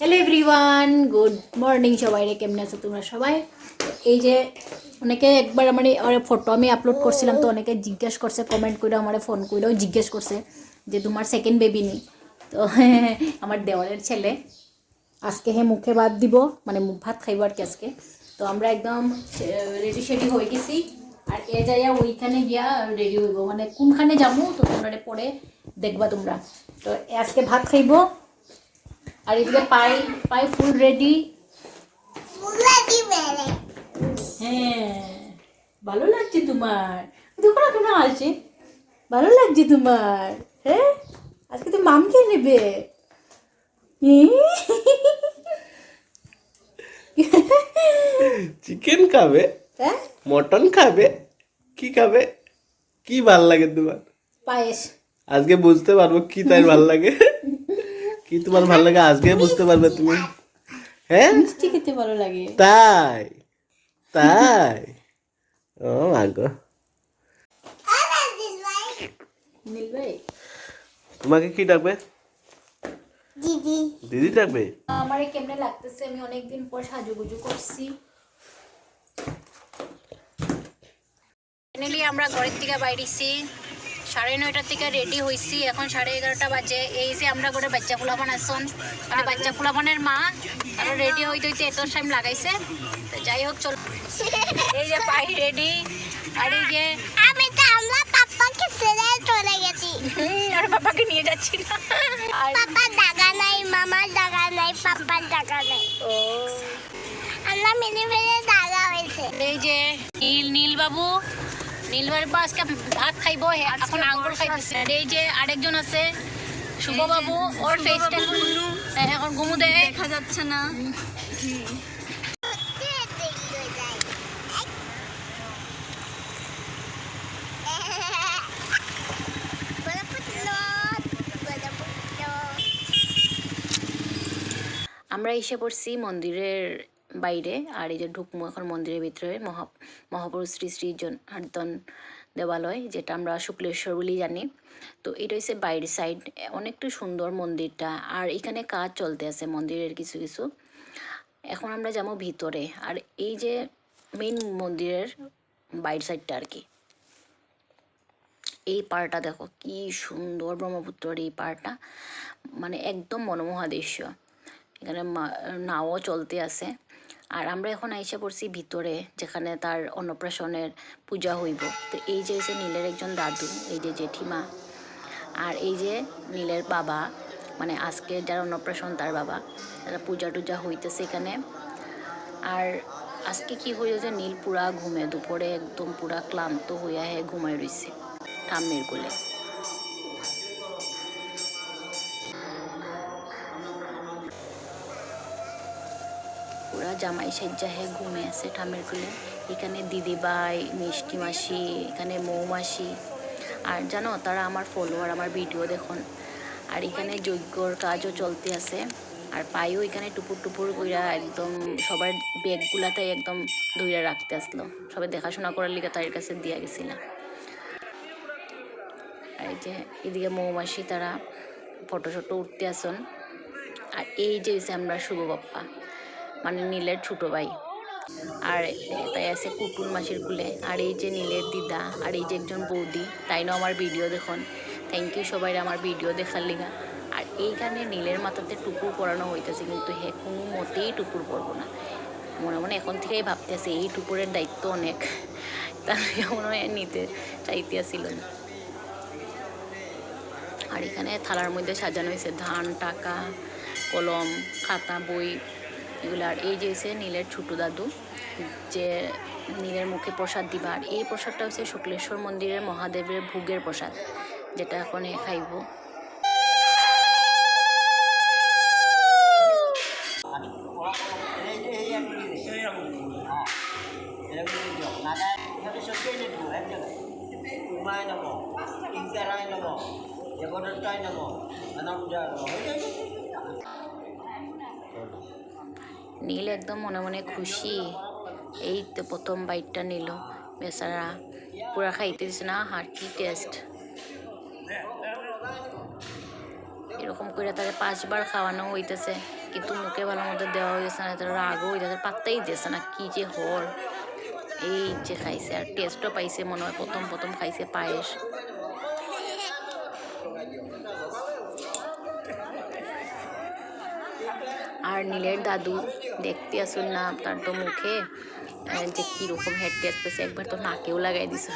Hello everyone good morning সবাই রে কেমন আছো তোমরা সবাই? এই যে অনেকে একবার আমার ফটো আমি আপলোড করছিলাম, তো অনেকে জিজ্ঞেস করছে কমেন্ট করে আমার ফোন করেও জিজ্ঞেস করছে যে তোমার সেকেন্ড বেবি নেই। তো আমার দেওয়ালের ছেলে আজকে হে মুখে ভাত দিব মানে মুখ ভাত খাইব আর কি আজকে। তো আমরা একদম রেডি শেডি হয়ে গেছি। আর এ যাইয়া ওইখানে গিয়া রেডি হইব। মানে কোনখানে যাব, তো তোমরা পরে দেখবা তোমরা। তো আজকে ভাত খাইব আর এদিকে পাই পাই ফুল রেডি হ্যাঁ ভালো লাগছে তোমার। দেখো না কেমন আছে ভালো লাগছে তোমার। হ্যাঁ আজকে তো মামকে নেবে। চিকেন খাবে? হ্যাঁ? মটন খাবে? কি খাবে? কি ভালো লাগে তোমার? পায়েস। আজকে বুঝতে পারব কি তাই ভালো লাগে। কি তোমার ভালো লাগে? আজকে বুঝতে পারবে তুমি। হ্যাঁ? মিষ্টি খেতে ভালো লাগে। তাই তাই। ও মাগো তোমাকে কি ডাকবে? দিদি। দিদি ডাকবে? আমার কেমনে লাগতেছে? আমি অনেকদিন পর সাজুগুজু করছি। ফাইনালি আমরা ঘরের থেকে বাইরেছি সাড়ে নয়টার থেকে রেডি হয়েছি এখন সাড়ে এগারোটা বাজে। এই যে আমরা করে বাচ্চা ফুলাপান আসন। মানে বাচ্চা ফুলাপানের মা আর রেডি হইতে হইতে এত টাইম লাগাইছে। তো যাই হোক চল। এই যে পাই রেডি আর এই যে আমি তো আমরা পাপাকে ছেড়ে চলে গেছি। আর বাবাকে নিয়ে যাচ্ছি না। নাই মামার জায়গা নাই পাপার জায়গা নাই। ও। আমরা মিলে মিলে জায়গা হয়েছে। এই যে নীল নীল বাবু নীল বাবু আজকে ভাত খাইব এখন খাইতেছে। এই যে আরেকজন আছে শুভ বাবু ওর ফেসটা এখন ঘুমু। দেয় দেখা যাচ্ছে না। আমরা এসে পড়ছি মন্দিরের বাইরে, আর এই যে ঢুকমু এখন মন্দিরের ভিতরে, মহা, মহাপুরুষ শ্রী শ্রী জনার্দন দেবালয় যেটা আমরা শুক্লেশ্বর বলি জানি। তো এটা হচ্ছে বাইরের সাইড অনেকটা সুন্দর মন্দিরটা। আর এখানে কাজ চলতে আছে মন্দিরের কিছু কিছু। এখন আমরা যাব ভিতরে। আর এই যে মেইন মন্দিরের বাইর সাইডটা আর কি। এই পাড়টা দেখো, কি সুন্দর ব্রহ্মপুত্রের এই পাড়টা। মানে একদম মনোমোহা দৃশ্য। এখানে নাও চলতে আছে। আর আমরা এখন আইসা পড়ছি ভিতরে, যেখানে তার অন্নপ্রাশনের পূজা হইব। তো এই যে হচ্ছে নীলের একজন দাদু, এই যে জেঠিমা, আর এই যে নীলের বাবা মানে আজকে যার অন্নপ্রাশন তার বাবা, তারা পূজা টুজা হইতেছে এখানে। আর আজকে কি হয়েছে নীল পুরা ঘুমে, দুপুরে একদম পুরা ক্লান্ত হইয়া হে ঘুমাই রইছে, ঠাম্মির কোলে। পুরা জামাই সেজ্জা হে ঘুমে আছে ঠামের কোলে। এখানে দিদিভাই, মিষ্টি মাসি, এখানে মৌমাসি আর জানো, তারা আমার ফলোয়ার আমার ভিডিও দেখুন। আর এখানে যজ্ঞর কাজও চলতে আছে। আর পায়েও এখানে টুপুর টুপুর কইরা একদম সবার ব্যাগগুলাতে একদম ধুইরা রাখতে আসলো। সবাই দেখাশোনা করার লিগে তার কাছে দিয়া গেছিলাম আর এই যে এদিকে মৌমাসি তারা ফটো শটো উঠতে আসন। আর এই যে আমরা শুভ বাপ্পা। মানে নীলের ছোট ভাই। আর তাই আছে কুটুন মাসির কুলে। আর এই যে নীলের দিদা, আর এই যে একজন বৌদি, তাই না আমার ভিডিও দেখুন। থ্যাংক ইউ সবাই আমার ভিডিও দেখার লিগা। আর এইখানে নীলের মাথাতে টুকুর পরানো হইতেছে, কিন্তু হে কোনো মতেই টুকুর পরবো না। মনে মনে এখন থেকেই ভাবতেছে, এই টুকুরের দায়িত্ব অনেক। তার মনে হয় নিতে চাইতে আসিল না। আর এখানে থালার মধ্যে সাজানো হয়েছে ধান, টাকা, কলম, খাতা, বই। এগুলো আর এই যে হচ্ছে নীলের ছোটো দাদু, যে নীলের মুখে প্রসাদ দিবা। আর এই প্রসাদটা হচ্ছে শুক্লেশ্বর মন্দিরের মহাদেবের ভোগের প্রসাদ, যেটা এখন খাইব। উমায় নম নীল একদম মনে মনে খুশি। এই তো প্রথম বাইটটা নিল। বেচারা পুরা খাইতে দিছে না হার কি টেস্ট এরকম করে তাকে পাঁচবার খাওয়ানো হইতেছে। কিন্তু মুখে ভালো মতো দেওয়া হয়েছে না তারা রাগও যাচ্ছে পাত্তাই দিয়েছে না, কি যে হল। এই যে খাইছে, আর টেস্টও পাইছে মনে হয়, প্রথম প্রথম খাইছে পায়েস। আর নীলের দাদু দেখতে আসুন না, আপনার তো মুখে যে কীরকম টেস্ট পেয়েছে একবার তো নাকেও লাগাই দিছে।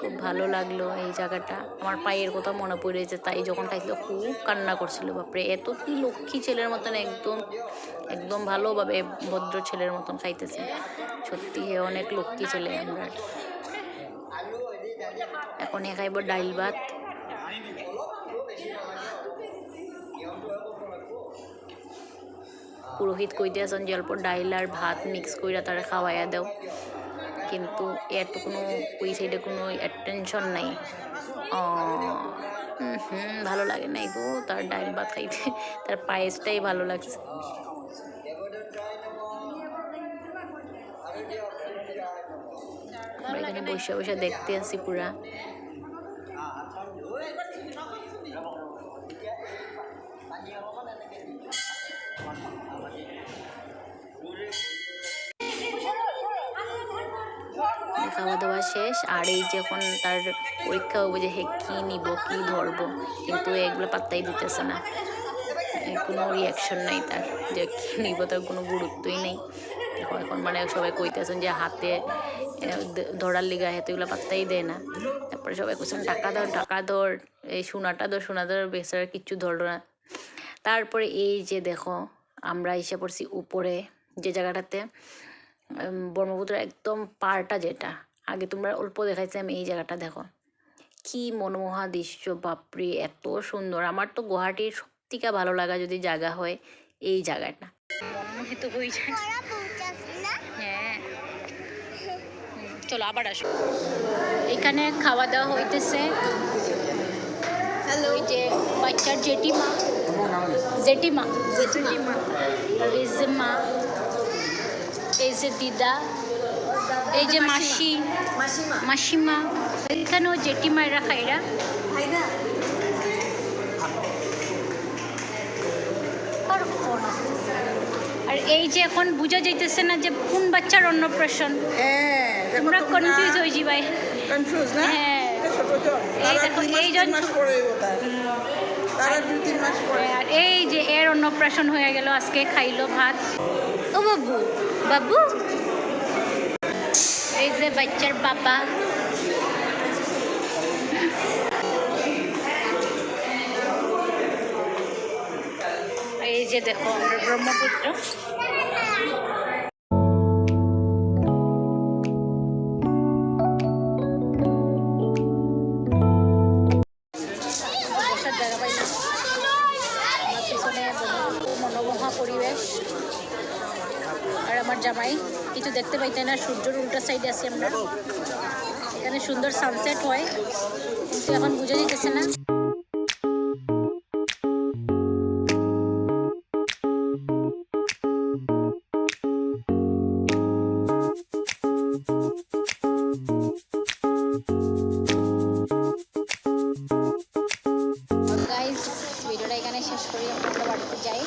খুব ভালো লাগল এই জায়গাটা। আমার পায়ের কথা মনে পড়েছে তাই যখন খাইছিল খুব কান্না করছিল, বাপরে, এত কি লক্ষ্মী ছেলের মতন একদম একদম ভালোভাবে ভদ্র ছেলের মতন খাইতেছে। সত্যি হে, অনেক লক্ষ্মী ছেলে আমরা। এখন এ খাইব ডাইল ভাত পুরোহিত কইতে আছেন যে অল্প ডাইল আর ভাত মিক্স কইরা তারা খাওয়াইয়া দাও। কিন্তু এর তো কোনো ওই সাইডে কোনো অ্যাটেনশন নাই। হুম হুম ভালো লাগে নাই গো তার ডাইল ভাত খাইতে তার পায়েসটাই ভালো লাগছে। আমরা এখানে বসে বসে দেখতে আছি পুরা খাওয়া দাওয়া শেষ, আর এই যে এখন তার পরীক্ষা হবে যে হে কী নিব, কী ধরবো, কিন্তু এগুলো পাত্তাই দিতেছে না। কোনো রিয়াকশন নাই তার, যে কী নিব তার কোনো গুরুত্বই নেই। এখন মানে সবাই কইতেছেন যে হাতে ধরার লিগা এগুলো পাত্তাই দেয় না। তারপরে সবাই কইছেন, টাকা ধর টাকা ধর, এই সোনাটা ধর, সোনা ধর, বেচারা কিচ্ছু ধরলো না। তারপরে এই যে দেখো, আমরা এসে পড়ছি উপরে, যে জায়গাটাতে ব্রহ্মপুত্র একদম পাড়টা যেটা। আগে তোমরা অল্প দেখাইছি আমি এই জায়গাটা দেখো। কি মনোমোহা দৃশ্য বাপরে এত সুন্দর। আমার তো গুয়াহাটির সবথেকে ভালো লাগা যদি জায়গা হয় এই জায়গাটা। মনমোহিত হয়ে যায়। হ্যাঁ। চলো আবার আসো। এখানে খাওয়া দাওয়া হইতেছে। ওই যে বাচ্চার জেঠিমা। জেঠিমা। জেঠিমা। এই যে দিদা এই যে মাসি মাসিমা। এখানেও জেঠিমায়েরা খাইরা। আর এই যে এখন বুঝা যাইতেছে না যে কোন বাচ্চার অন্নপ্রাশন। হ্যাঁ তোমরা কনফিউজ হয়ে কনফিউজ না? হ্যাঁ। এই দেখো, জন- আর এই যে এর অন্নপ্রাশন হয়ে গেল আজকে খাইলো ভাত। ও বাবু বাবু? এই যে বাচ্চার বাবা। এই যে দেখো আমরা ব্রহ্মপুত্র। জামাই কিছু দেখতে পাইতে না সূর্যের উল্টা সাইডে আছি আমরা। এখানে সুন্দর সানসেট হয়। কিন্তু এখন বুঝে যেতেছে না। এখানে শেষ করি। বাড়িতে যাই।